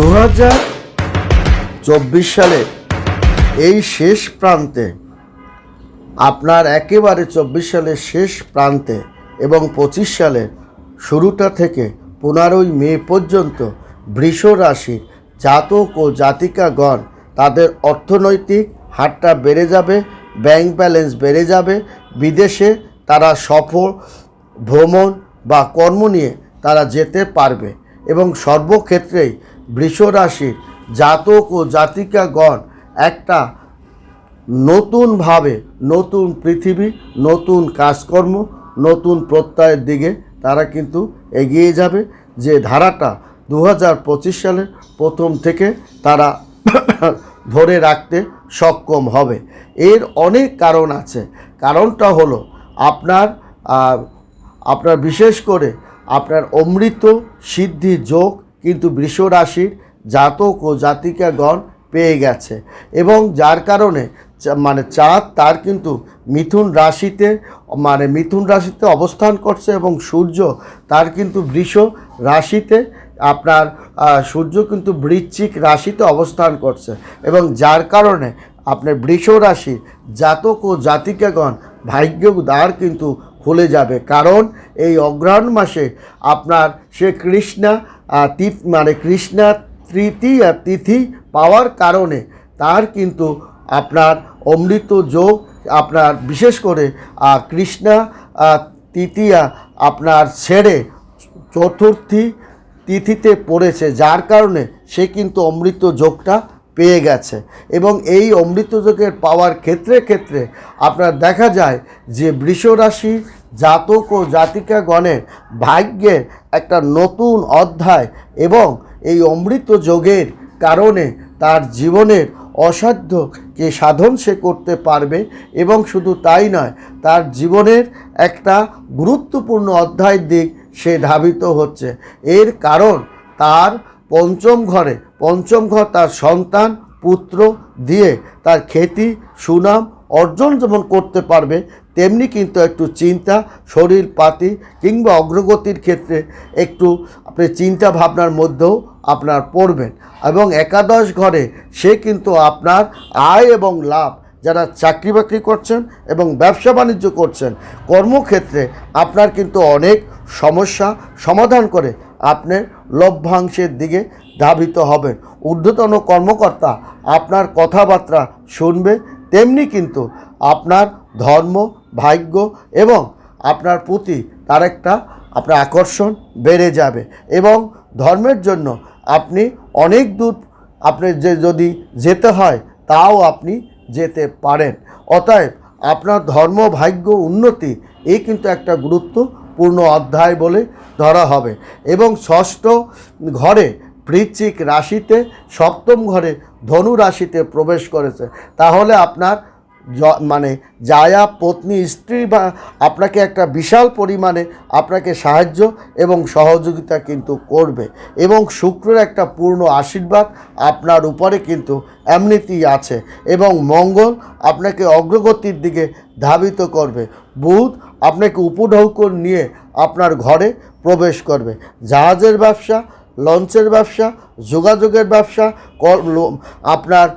দু চব্বিশ সালের এই শেষ প্রান্তে, আপনার একেবারে চব্বিশ সালের শেষ প্রান্তে এবং পঁচিশ সালের শুরুটা থেকে পনেরোই মে পর্যন্ত বৃষ রাশির জাতক ও জাতিকাগণ তাদের অর্থনৈতিক হারটা বেড়ে যাবে ব্যাংক ব্যালেন্স বেড়ে যাবে, বিদেশে তারা সফল, ভ্রমণ বা কর্ম নিয়ে তারা যেতে পারবে এবং সর্বক্ষেত্রেই বৃষ রাশির জাতক ও জাতিকাগণ একটা নতুনভাবে নতুন পৃথিবী, নতুন কাজকর্ম, নতুন প্রত্যয়ের দিকে তারা কিন্তু এগিয়ে যাবে। যে ধারাটা দু হাজার পঁচিশ সালের প্রথম থেকে তারা ধরে রাখতে সক্ষম হবে। এর অনেক কারণ আছে। কারণটা হলো আপনার আপনার বিশেষ করে আপনার অমৃত সিদ্ধি যোগ কিন্তু বৃষ রাশির জাতক ও জাতিকাগণ পেয়ে গেছে। এবং যার কারণে মানে চাঁদ তার কিন্তু মিথুন রাশিতে মানে মিথুন রাশিতে অবস্থান করছে এবং সূর্য তার কিন্তু বৃষ রাশিতে, আপনার সূর্য কিন্তু বৃশ্চিক রাশিতে অবস্থান করছে। এবং যার কারণে আপনার বৃষ রাশি জাতক ও জাতিকাগণ ভাগ্য দ্বার কিন্তু খুলে যাবে। কারণ এই অগ্রহণ মাসে আপনার সে কৃষ্ণা মানে কৃষ্ণা তৃতীয়া তিথি পাওয়ার কারণে তার কিন্তু আপনার অমৃত যোগ, আপনার বিশেষ করে কৃষ্ণা তৃতীয়া আপনার ছেড়ে চতুর্থী তিথিতে পড়েছে, যার কারণে সে কিন্তু অমৃত যোগটা পেয়ে গেছে। এবং এই অমৃত যোগের পাওয়ার ক্ষেত্রে ক্ষেত্রে আপনার দেখা যায় যে বৃষ রাশি জাতক ও জাতিকাগণের ভাগ্যের একটা নতুন অধ্যায় এবং এই অমৃত যোগের কারণে তার জীবনের অসাধ্যকে সাধন সে করতে পারবে এবং শুধু তাই নয়, তার জীবনের একটা গুরুত্বপূর্ণ অধ্যায়ের দিক সে ধাবিত হচ্ছে। এর কারণ তার পঞ্চম ঘরে, পঞ্চম ঘর তার সন্তান, পুত্র দিয়ে তার খ্যাতি সুনাম অর্জন যেমন করতে পারবে, তেমনি কিন্তু একটু চিন্তা শরীর পাতি কিংবা অগ্রগতির ক্ষেত্রে একটু আপনি চিন্তা ভাবনার মধ্যেও আপনার পড়বেন। এবং একাদশ ঘরে সে কিন্তু আপনার আয় এবং লাভ, যারা চাকরি বাকরি করছেন এবং ব্যবসা বাণিজ্য করছেন, কর্মক্ষেত্রে আপনার কিন্তু অনেক সমস্যা সমাধান করে আপনি লভ্যাংশের দিকে ধাবিত হবেন। ঊর্ধ্বতন কর্মকর্তা আপনার কথাবার্তা শুনবে তেমনি কিন্তু আপনার ধর্ম, ভাগ্য এবং আপনার প্রতি তার একটা, আপনার আকর্ষণ বেড়ে যাবে। এবং ধর্মের জন্য আপনি অনেক দূর আপনি যে যদি যেতে হয়, তাও আপনি যেতে পারেন। অতএব আপনার ধর্ম, ভাগ্য, উন্নতি, এই কিন্তু একটা গুরুত্বপূর্ণ অধ্যায় বলে ধরা হবে। এবং ষষ্ঠ ঘরে বৃশ্চিক রাশিতে সপ্তম ঘরে ধনু রাশিতে প্রবেশ করেছে। তাহলে আপনার মানে জায়া, পত্নী, স্ত্রী বা আপনাকে একটা বিশাল পরিমাণে আপনাকে সাহায্য এবং সহযোগিতা কিন্তু করবে এবং শুক্রের একটা পূর্ণ আশীর্বাদ আপনার উপরে কিন্তু এমনিতেই আছে এবং মঙ্গল আপনাকে অগ্রগতির দিকে ধাবিত করবে। বুধ আপনাকে উপঢৌকন নিয়ে আপনার ঘরে প্রবেশ করবে। জাহাজের ব্যবসা লঞ্চের ব্যবসা, যোগাযোগের ব্যবসা আপনার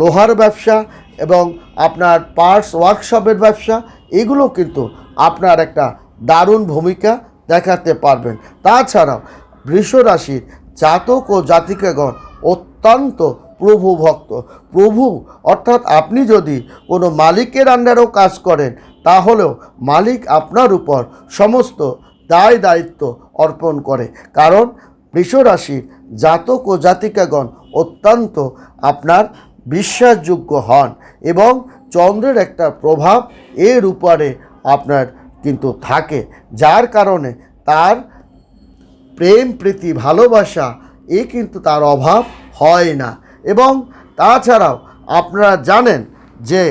লোহার ব্যবসা এবং আপনার পার্টস ওয়ার্কশপের ব্যবসা, এগুলো কিন্তু আপনার একটা দারুণ ভূমিকা দেখাতে পারবেন। তাছাড়াও বৃষ রাশির জাতক ও জাতিকাগণ অত্যন্ত প্রভু ভক্ত প্রভু অর্থাৎ আপনি যদি কোনো মালিকের আন্ডারেও কাজ করেন, তাহলেও মালিক আপনার উপর সমস্ত দায় দায়িত্ব অর্পণ করে। কারণ বৃষরাশির জাতক ও জাতিকাগণ অত্যন্ত আপনার বিশ্বাসযোগ্য হন এবং চন্দ্রের একটা প্রভাব এর উপরে আপনার কিন্তু থাকে, যার কারণে তার প্রেম, প্রীতি, ভালোবাসা এ কিন্তু তার অভাব হয় না। এবং তাছাড়াও আপনারা জানেন যে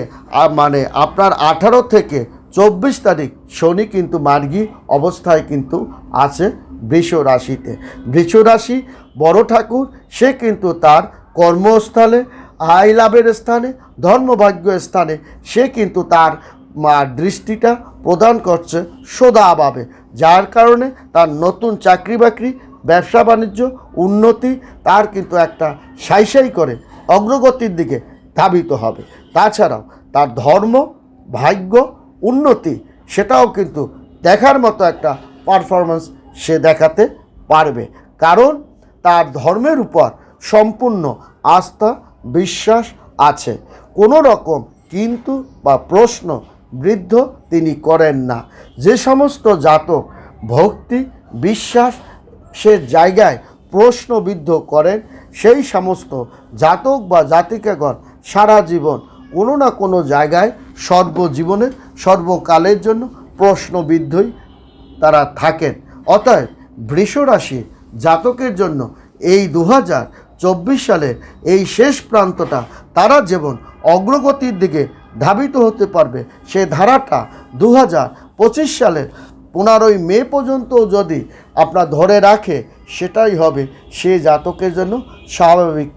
মানে আপনার আঠারো থেকে চব্বিশ তারিখ শনি কিন্তু মার্গী অবস্থায় কিন্তু আছে বৃষ রাশিতে বৃষ রাশি বড় ঠাকুর, সে কিন্তু তার কর্মস্থলে, আয় লাভের স্থানে, ধর্মভাগ্য স্থানে, সে কিন্তু তার দৃষ্টিটা প্রদান করছে সদাভাবে। যার কারণে তার নতুন চাকরি বাকরি ব্যবসা বাণিজ্য, উন্নতি, তার কিন্তু একটা সাই সাই করে অগ্রগতির দিকে ধাবিত হবে। তাছাড়াও তার ধর্ম, ভাগ্য, উন্নতি, সেটাও কিন্তু দেখার মতো একটা পারফরমেন্স সে দেখাতে পারবে। কারণ তার ধর্মের উপর সম্পূর্ণ আস্থা, বিশ্বাস আছে। কোনো রকম কিন্তু বা প্রশ্ন বৃদ্ধ তিনি করেন না। যে সমস্ত জাতক, ভক্তি, বিশ্বাস সে জায়গায় প্রশ্নবিদ্ধ করেন, সেই সমস্ত জাতক বা জাতিকাগণ সারা জীবন কোনো না কোনো জায়গায় সর্বজীবনে সর্বকালের জন্য প্রশ্নবিদ্ধই তারা থাকেন। অতএব বৃষ রাশি জাতকের জন্য এই দু হাজার চব্বিশ সালের এই শেষ প্রান্তটা তারা যেমন অগ্রগতির দিকে ধাবিত হতে পারবে, সে ধারাটা দু হাজার পঁচিশ সালের পনেরোই মে পর্যন্ত যদি আপনার ধরে রাখে, সেটাই হবে সে জাতকের জন্য স্বাভাবিক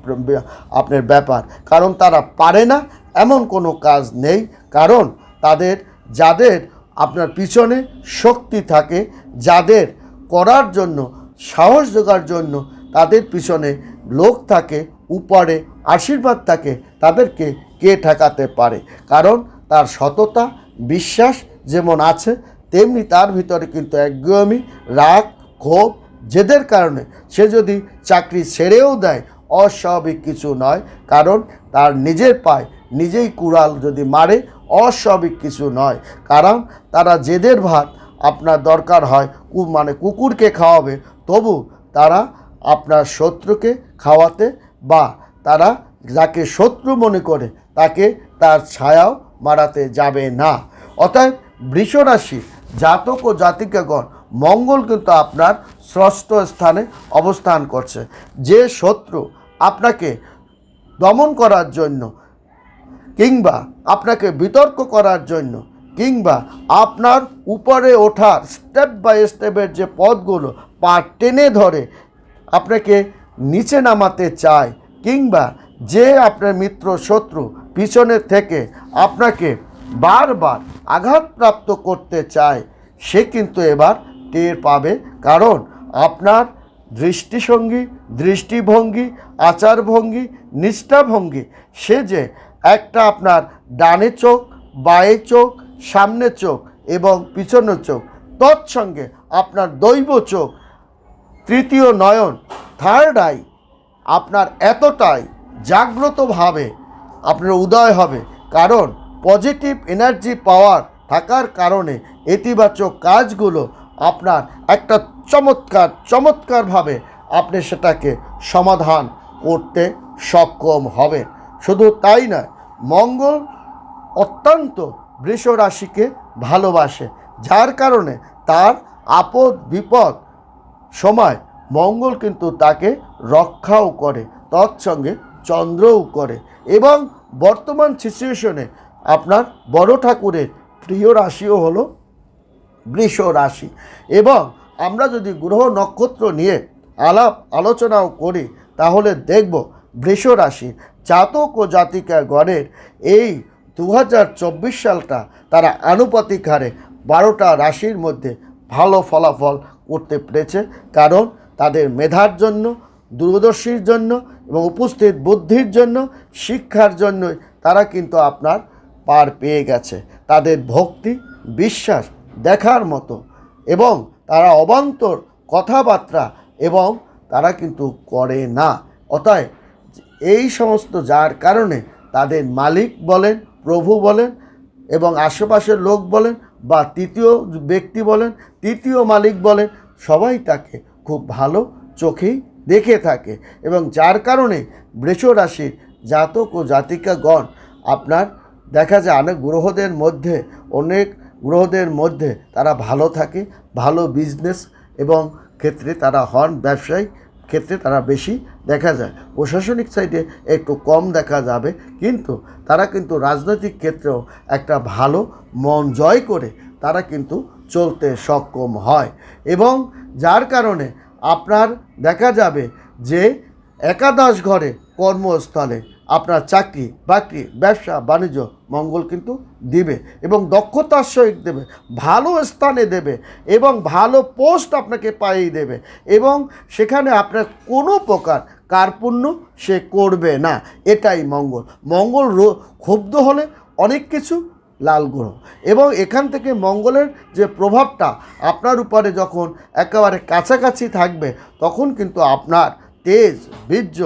আপনার ব্যাপার। কারণ তারা পারে না, এমন কোনো কাজ নেই। কারণ তাদের, যাদের আপনার পিছনে শক্তি থাকে যাদের করার জন্য, সাহস জোগার জন্য তাদের পিছনে লোক থাকে, উপরে আশীর্বাদ থাকে, তাদেরকে কে ঠেকাতে পারে? কারণ তার সততা, বিশ্বাস যেমন আছে, তেমনি তার ভিতরে কিন্তু একগুয়ামি রাগ, ক্ষোভ জেদের কারণে সে যদি চাকরি ছেড়েও দেয়, অস্বাভাবিক কিছু নয়। কারণ তার নিজের পায় নিজেই কুড়াল যদি মারে অস্বাভাবিক কিছু নয়। কারণ তারা জেদের ভাত আপনার দরকার হয় মানে কুকুরকে খাওয়াবে, তবু তারা আপনার শত্রুকে খাওয়াতে বা তারা যাকে শত্রু মনে করে তাকে তার ছায়াও মারাতে যাবে না। অতএব বৃষরাশি, জাতক ও জাতিকাগণ, মঙ্গল কিন্তু আপনার ষষ্ঠ স্থানে অবস্থান করছে। যে শত্রু আপনাকে দমন করার জন্য কিংবা আপনাকে বিতর্ক করার জন্য কিংবা আপনার উপরে ওঠার স্টেপ বাই স্টেপের যে পথগুলো পা টেনে ধরে আপনাকে নিচে নামাতে চায় কিংবা যে আপনার মিত্র শত্রু পিছনে থেকে আপনাকে বারবার আঘাতপ্রাপ্ত করতে চায়, সে কিন্তু এবার টের পাবে। কারণ আপনার দৃষ্টিসঙ্গী, দৃষ্টিভঙ্গি, আচারভঙ্গি, নিষ্ঠাভঙ্গি, সে যে একটা আপনার ডানে চোখ, বায়ে চোখ, সামনে চোখ এবং পিছনের চোখ। তৎসঙ্গে আপনার দৈব চোখ, তৃতীয় নয়ন থার্ড আই আপনার এতটাই জাগ্রতভাবে আপনার উদয় হবে। কারণ পজিটিভ এনার্জি পাওয়ার থাকার কারণে ইতিবাচক কাজগুলো আপনার একটা চমৎকার চমৎকারভাবে আপনি সেটাকে সমাধান করতে সক্ষম হবে শুধু তাই নয় মঙ্গল অত্যন্ত বৃষ রাশিকে ভালোবাসে, যার কারণে তার আপদ বিপদ সময় মঙ্গল কিন্তু তাকে রক্ষাও করে, তৎসঙ্গে চন্দ্রও করে এবং বর্তমান সিচুয়েশনে আপনার বড় ঠাকুরের প্রিয় রাশিও হলো বৃষ রাশি এবং আমরা যদি গ্রহ নক্ষত্র নিয়ে আলাপ আলোচনাও করি, তাহলে দেখব বৃষ রাশি জাতক ও জাতিকা গণের এই দু হাজার চব্বিশ সালটা তারা আনুপাতিক হারে বারোটা রাশির মধ্যে ভালো ফলাফল করতে পেরেছে। কারণ তাদের মেধার জন্য, দূরদর্শীর জন্য এবং উপস্থিত বুদ্ধির জন্য, শিক্ষার জন্যই তারা কিন্তু আপনার পার পেয়ে গেছে। তাদের ভক্তি, বিশ্বাস দেখার মতো এবং তারা অবান্তর কথাবার্তা এবং তারা কিন্তু করে না। অতএব এই সমস্ত যার কারণে তাদের মালিক বলেন, প্রভু বলেন এবং আশেপাশের লোক বলেন বা তৃতীয় ব্যক্তি বলেন, তৃতীয় মালিক বলেন, সবাই তাকে খুব ভালো চোখেই দেখে থাকে এবং যার কারণে বৃষ রাশির জাতক ও জাতিকাগণ আপনার দেখা যায় অনেক গ্রহদের মধ্যে, অনেক গ্রহদের মধ্যে তারা ভালো থাকে, ভালো বিজনেস এবং ক্ষেত্রে তারা হন ব্যবসায়িক ক্ষেত্রে তারা বেশি দেখা যায়। প্রশাসনিক সাইডে একটু কম দেখা যাবে, কিন্তু তারা কিন্তু রাজনৈতিক ক্ষেত্রেও একটা ভালো মন জয় করে তারা কিন্তু চলতে সক্ষম হয়। এবং যার কারণে আপনার দেখা যাবে যে একাদশ ঘরে কর্মস্থলে আপনার চাকরি, বাকরি, ব্যবসা, বাণিজ্য মঙ্গল কিন্তু দিবে এবং দক্ষতার সহিত দেবে, ভালো স্থানে দেবে এবং ভালো পোস্ট আপনাকে পাইয়ে দেবে এবং সেখানে আপনার কোনো প্রকার কার্পুণ্য সে করবে না, এটাই মঙ্গল। মঙ্গল ক্ষুব্ধ হলে অনেক কিছু লাল গ্রহ এবং এখান থেকে মঙ্গলের যে প্রভাবটা আপনার উপরে যখন একেবারে কাছাকাছি থাকবে, তখন কিন্তু আপনার তেজ, বীর্য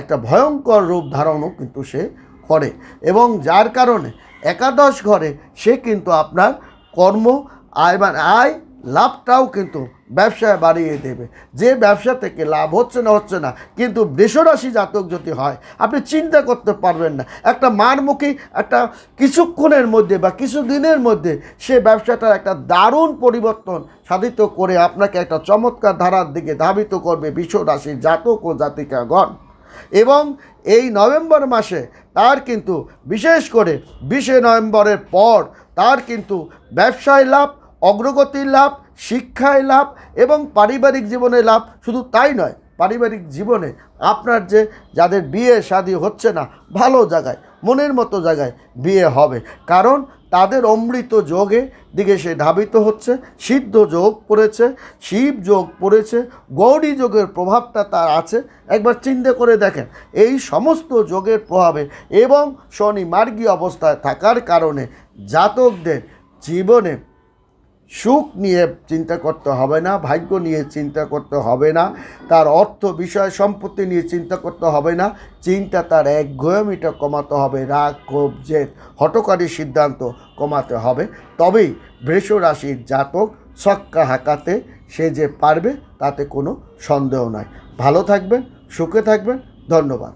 একটা ভয়ঙ্কর রূপ ধারণও কিন্তু সে করে এবং যার কারণে একাদশ ঘরে সে কিন্তু আপনার কর্ম আয় মানে আয় লাভটাও কিন্তু ব্যবসায় বাড়িয়ে দেবে। যে ব্যবসা থেকে লাভ হচ্ছে না হচ্ছে না, কিন্তু বৃষরাশি জাতক যদি হয়, আপনি চিন্তা করতে পারবেন না। একটা মারমুখী, একটা কিছুক্ষণের মধ্যে বা কিছু দিনের মধ্যে সে ব্যবসাটার একটা দারুণ পরিবর্তন সাধিত করে আপনাকে একটা চমৎকার ধারার দিকে ধাবিত করবে বিশ্বরাশির জাতক ও জাতিকাগণ। এবং এই নভেম্বর মাসে তার কিন্তু বিশেষ করে বিশে নভেম্বরের পর তার কিন্তু ব্যবসায় লাভ, অগ্রগতির লাভ, শিক্ষায় লাভ এবং পারিবারিক জীবনে লাভ। শুধু তাই নয়, পারিবারিক জীবনে আপনার যে যাদের বিয়ে শাদী হচ্ছে না, ভালো জায়গায়, মনের মতো জায়গায় বিয়ে হবে। কারণ তাদের অমৃত যোগে দিকে সে ধাবিত হচ্ছে, সিদ্ধ যোগ পড়েছে, শিব যোগ পড়েছে, গৌরী যোগের প্রভাবটা তার আছে। একবার চিন্তা করে দেখেন, এই সমস্ত যোগের প্রভাবে এবং শনি মার্গী অবস্থায় থাকার কারণে জাতকদের জীবনে সুখ নিয়ে চিন্তা করতে হবে না, ভাগ্য নিয়ে চিন্তা করতে হবে না, তার অর্থ, বিষয়, সম্পত্তি নিয়ে চিন্তা করতে হবে না, চিন্তা তার এক একঘয়মিটা কমাতে হবে, রাগ, ক্ষোভ, জেদ হটকারী সিদ্ধান্ত কমাতে হবে। তবেই বৃষ রাশির জাতক ছক্কা হাঁকাতে সে যে পারবে তাতে কোনো সন্দেহ নাই। ভালো থাকবেন, সুখে থাকবেন, ধন্যবাদ।